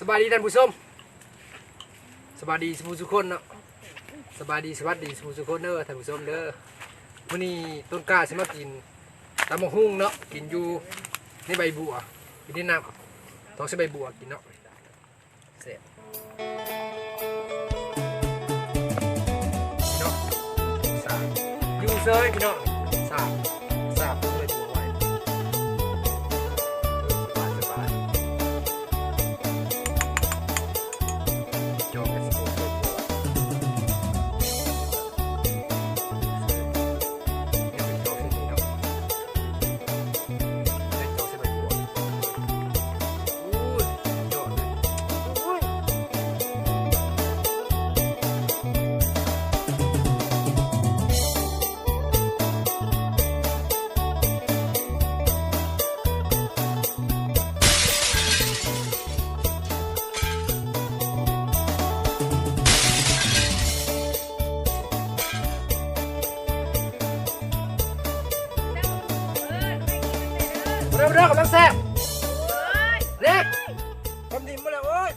สบายดีท่านผู้ชมสบายดีสมุทุกคนเนาะสบายดีสวัสดีสมุทุกคนเด้อท่านผู้ชมเด้อมื้อนี้ต้นกล้าสิมากินตำมะฮุ่งเนาะกินอยู่ในใบบัวอยู่ในน้ำต้องใช้ใบบัวกินเนาะเสร็จพี่น้องสาบอยู่เซยพี่น้อง เริ่มเริ่มกำลังแซ่บเนี่ยทำดีมาแล้วเว้ย